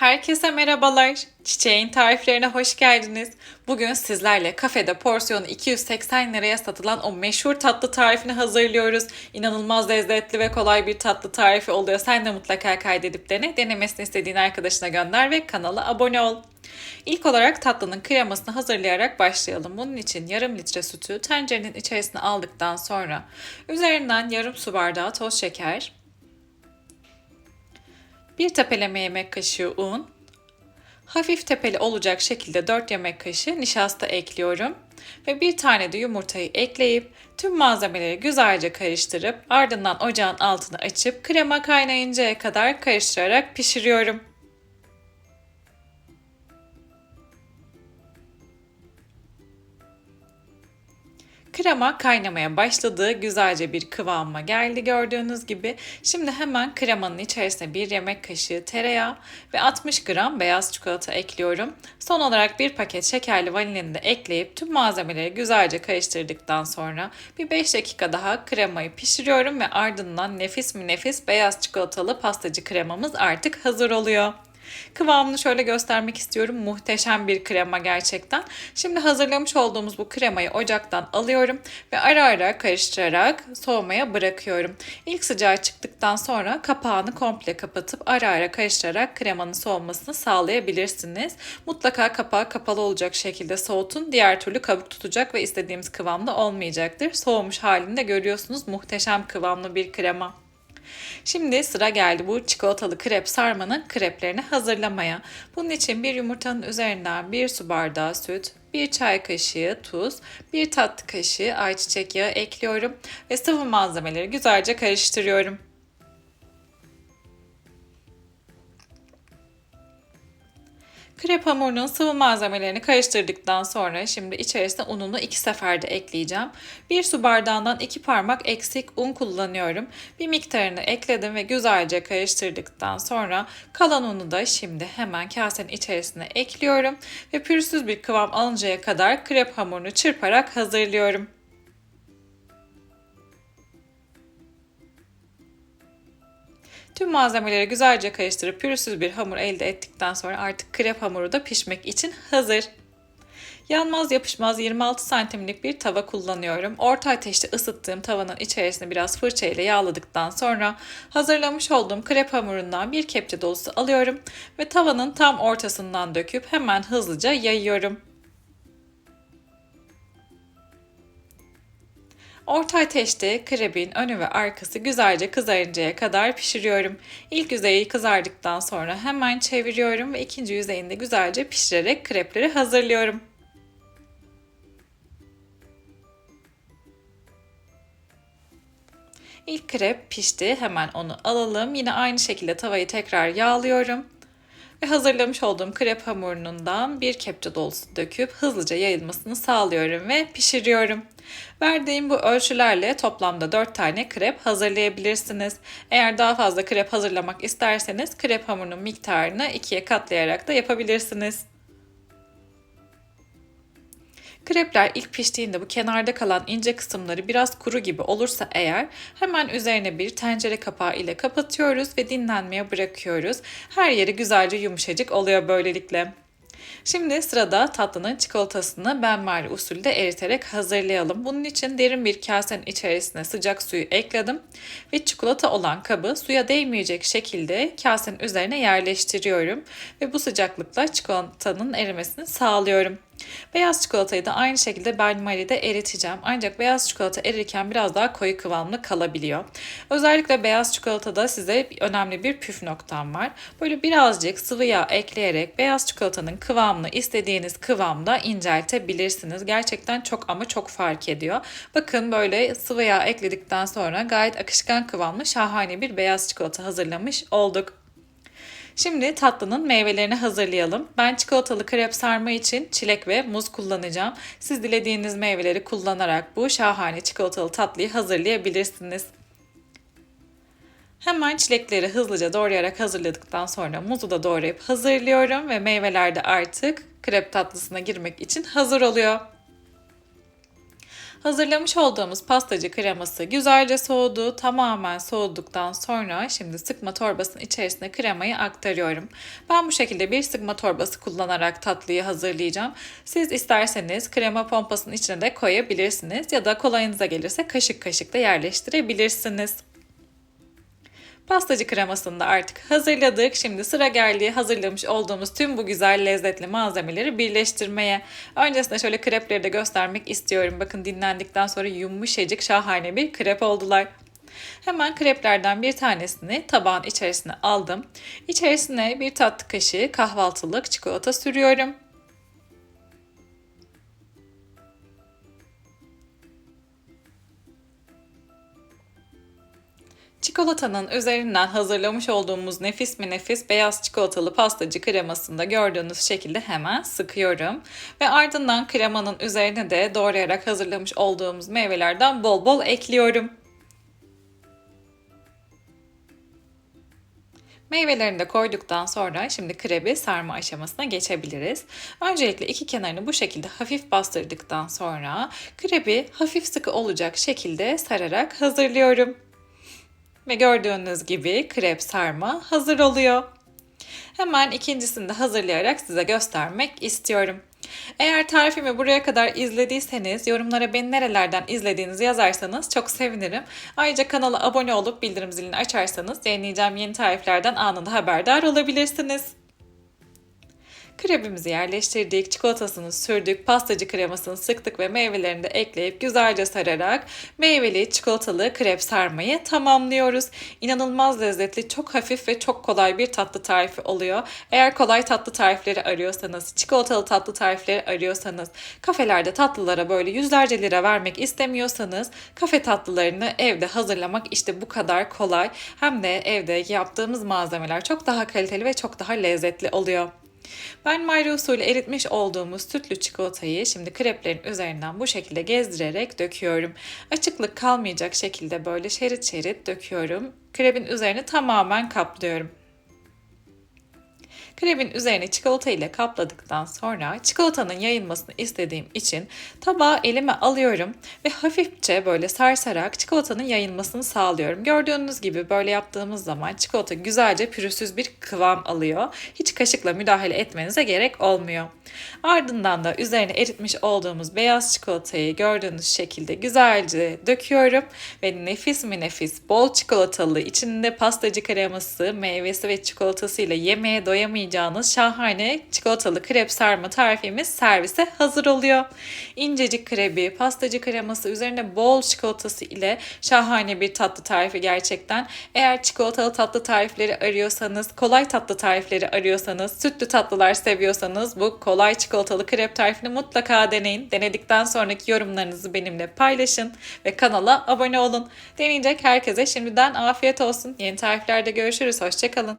Herkese merhabalar. Çiçeğin tariflerine hoş geldiniz. Bugün sizlerle kafede porsiyonu 280 liraya satılan o meşhur tatlı tarifini hazırlıyoruz. İnanılmaz lezzetli ve kolay bir tatlı tarifi oluyor. Sen de mutlaka kaydedip dene. Denemesini istediğin arkadaşına gönder ve kanala abone ol. İlk olarak tatlının kremasını hazırlayarak başlayalım. Bunun için yarım litre sütü tencerenin içerisine aldıktan sonra üzerinden yarım su bardağı toz şeker, bir tepeleme yemek kaşığı un, hafif tepeli olacak şekilde 4 yemek kaşığı nişasta ekliyorum ve bir tane de yumurtayı ekleyip tüm malzemeleri güzelce karıştırıp ardından ocağın altını açıp krema kaynayıncaya kadar karıştırarak pişiriyorum. Krema kaynamaya başladı. Güzelce bir kıvama geldi gördüğünüz gibi. Şimdi hemen kremanın içerisine bir yemek kaşığı tereyağı ve 60 gram beyaz çikolata ekliyorum. Son olarak bir paket şekerli vanilini de ekleyip tüm malzemeleri güzelce karıştırdıktan sonra bir 5 dakika daha kremayı pişiriyorum ve ardından nefis mi nefis beyaz çikolatalı pastacı kremamız artık hazır oluyor. Kıvamını şöyle göstermek istiyorum. Muhteşem bir krema gerçekten. Şimdi hazırlamış olduğumuz bu kremayı ocaktan alıyorum ve ara ara karıştırarak soğumaya bırakıyorum. İlk sıcağı çıktıktan sonra kapağını komple kapatıp ara ara karıştırarak kremanın soğumasını sağlayabilirsiniz. Mutlaka kapağı kapalı olacak şekilde soğutun. Diğer türlü kabuk tutacak ve istediğimiz kıvamda olmayacaktır. Soğumuş halinde görüyorsunuz muhteşem kıvamlı bir krema. Şimdi sıra geldi bu çikolatalı krep sarmanın kreplerini hazırlamaya. Bunun için bir yumurtanın üzerinden bir su bardağı süt, bir çay kaşığı tuz, bir tatlı kaşığı ayçiçek yağı ekliyorum ve sıvı malzemeleri güzelce karıştırıyorum. Krep hamurunun sıvı malzemelerini karıştırdıktan sonra şimdi içerisine ununu iki seferde ekleyeceğim. Bir su bardağından iki parmak eksik un kullanıyorum. Bir miktarını ekledim ve güzelce karıştırdıktan sonra kalan unu da şimdi hemen kasenin içerisine ekliyorum ve pürüzsüz bir kıvam alıncaya kadar krep hamurunu çırparak hazırlıyorum. Tüm malzemeleri güzelce karıştırıp pürüzsüz bir hamur elde ettikten sonra artık krep hamuru da pişmek için hazır. Yanmaz yapışmaz 26 santimlik bir tava kullanıyorum. Orta ateşte ısıttığım tavanın içerisine biraz fırça ile yağladıktan sonra hazırlamış olduğum krep hamurundan bir kepçe dolusu alıyorum ve tavanın tam ortasından döküp hemen hızlıca yayıyorum. Orta ateşte krebin önü ve arkası güzelce kızarıncaya kadar pişiriyorum. İlk yüzeyi kızardıktan sonra hemen çeviriyorum ve ikinci yüzeyinde güzelce pişirerek krepleri hazırlıyorum. İlk krep pişti. Hemen onu alalım. Yine aynı şekilde tavayı tekrar yağlıyorum ve hazırlamış olduğum krep hamurundan bir kepçe dolusu döküp hızlıca yayılmasını sağlıyorum ve pişiriyorum. Verdiğim bu ölçülerle toplamda 4 tane krep hazırlayabilirsiniz. Eğer daha fazla krep hazırlamak isterseniz krep hamurunun miktarını ikiye katlayarak da yapabilirsiniz. Krepler ilk piştiğinde bu kenarda kalan ince kısımları biraz kuru gibi olursa eğer hemen üzerine bir tencere kapağı ile kapatıyoruz ve dinlenmeye bırakıyoruz. Her yeri güzelce yumuşacık oluyor böylelikle. Şimdi sırada tatlının çikolatasını benmari usulde eriterek hazırlayalım. Bunun için derin bir kasenin içerisine sıcak suyu ekledim ve çikolata olan kabı suya değmeyecek şekilde kasenin üzerine yerleştiriyorum ve bu sıcaklıkla çikolatanın erimesini sağlıyorum. Beyaz çikolatayı da aynı şekilde benmari'de eriteceğim. Ancak beyaz çikolata erirken biraz daha koyu kıvamlı kalabiliyor. Özellikle beyaz çikolatada size önemli bir püf noktam var. Böyle birazcık sıvı yağ ekleyerek beyaz çikolatanın kıvamını istediğiniz kıvamda inceltebilirsiniz. Gerçekten çok ama çok fark ediyor. Bakın böyle sıvı yağ ekledikten sonra gayet akışkan kıvamlı şahane bir beyaz çikolata hazırlamış olduk. Şimdi tatlının meyvelerini hazırlayalım. Ben çikolatalı krep sarma için çilek ve muz kullanacağım. Siz dilediğiniz meyveleri kullanarak bu şahane çikolatalı tatlıyı hazırlayabilirsiniz. Hemen çilekleri hızlıca doğrayarak hazırladıktan sonra muzu da doğrayıp hazırlıyorum ve meyveler de artık krep tatlısına girmek için hazır oluyor. Hazırlamış olduğumuz pastacı kreması güzelce soğudu. Tamamen soğuduktan sonra şimdi sıkma torbasının içerisine kremayı aktarıyorum. Ben bu şekilde bir sıkma torbası kullanarak tatlıyı hazırlayacağım. Siz isterseniz krema pompasının içine de koyabilirsiniz ya da kolayınıza gelirse kaşık kaşık da yerleştirebilirsiniz. Pastacı kremasını da artık hazırladık. Şimdi sıra geldi hazırlamış olduğumuz tüm bu güzel lezzetli malzemeleri birleştirmeye. Öncesinde şöyle krepleri de göstermek istiyorum. Bakın dinlendikten sonra yumuşacık şahane bir krep oldular. Hemen kreplerden bir tanesini tabağın içerisine aldım. İçerisine bir tatlı kaşığı kahvaltılık çikolata sürüyorum. Çikolatanın üzerinden hazırlamış olduğumuz nefis mi nefis beyaz çikolatalı pastacı kremasını da gördüğünüz şekilde hemen sıkıyorum. Ve ardından kremanın üzerine de doğrayarak hazırlamış olduğumuz meyvelerden bol bol ekliyorum. Meyvelerini de koyduktan sonra şimdi krebi sarma aşamasına geçebiliriz. Öncelikle iki kenarını bu şekilde hafif bastırdıktan sonra krebi hafif sıkı olacak şekilde sararak hazırlıyorum. Ve gördüğünüz gibi krep sarma hazır oluyor. Hemen ikincisini de hazırlayarak size göstermek istiyorum. Eğer tarifimi buraya kadar izlediyseniz yorumlara beni nerelerden izlediğinizi yazarsanız çok sevinirim. Ayrıca kanala abone olup bildirim zilini açarsanız yayınlayacağım yeni tariflerden anında haberdar olabilirsiniz. Krebimizi yerleştirdik, çikolatasını sürdük, pastacı kremasını sıktık ve meyvelerini de ekleyip güzelce sararak meyveli çikolatalı krep sarmayı tamamlıyoruz. İnanılmaz lezzetli, çok hafif ve çok kolay bir tatlı tarifi oluyor. Eğer kolay tatlı tarifleri arıyorsanız, çikolatalı tatlı tarifleri arıyorsanız, kafelerde tatlılara böyle yüzlerce lira vermek istemiyorsanız, kafe tatlılarını evde hazırlamak işte bu kadar kolay. Hem de evde yaptığımız malzemeler çok daha kaliteli ve çok daha lezzetli oluyor. Ben Mayra usulü eritmiş olduğumuz sütlü çikolatayı şimdi kreplerin üzerinden bu şekilde gezdirerek döküyorum. Açıklık kalmayacak şekilde böyle şerit şerit döküyorum. Krebin üzerini tamamen kaplıyorum. Kremin üzerine çikolata ile kapladıktan sonra çikolatanın yayılmasını istediğim için tabağı elime alıyorum ve hafifçe böyle sarsarak çikolatanın yayılmasını sağlıyorum. Gördüğünüz gibi böyle yaptığımız zaman çikolata güzelce pürüzsüz bir kıvam alıyor. Hiç kaşıkla müdahale etmenize gerek olmuyor. Ardından da üzerine eritmiş olduğumuz beyaz çikolatayı gördüğünüz şekilde güzelce döküyorum ve nefis mi nefis bol çikolatalı içinde pastacı kreması, meyvesi ve çikolatasıyla yemeğe doyamayacağınız şahane çikolatalı krep sarma tarifimiz servise hazır oluyor. İncecik krebi, pastacı kreması üzerine bol çikolatası ile şahane bir tatlı tarifi gerçekten. Eğer çikolatalı tatlı tarifleri arıyorsanız, kolay tatlı tarifleri arıyorsanız, sütlü tatlılar seviyorsanız bu kolay çikolatalı krep tarifini mutlaka deneyin. Denedikten sonraki yorumlarınızı benimle paylaşın ve kanala abone olun. Deneyecek herkese şimdiden afiyet olsun. Yeni tariflerde görüşürüz. Hoşçakalın.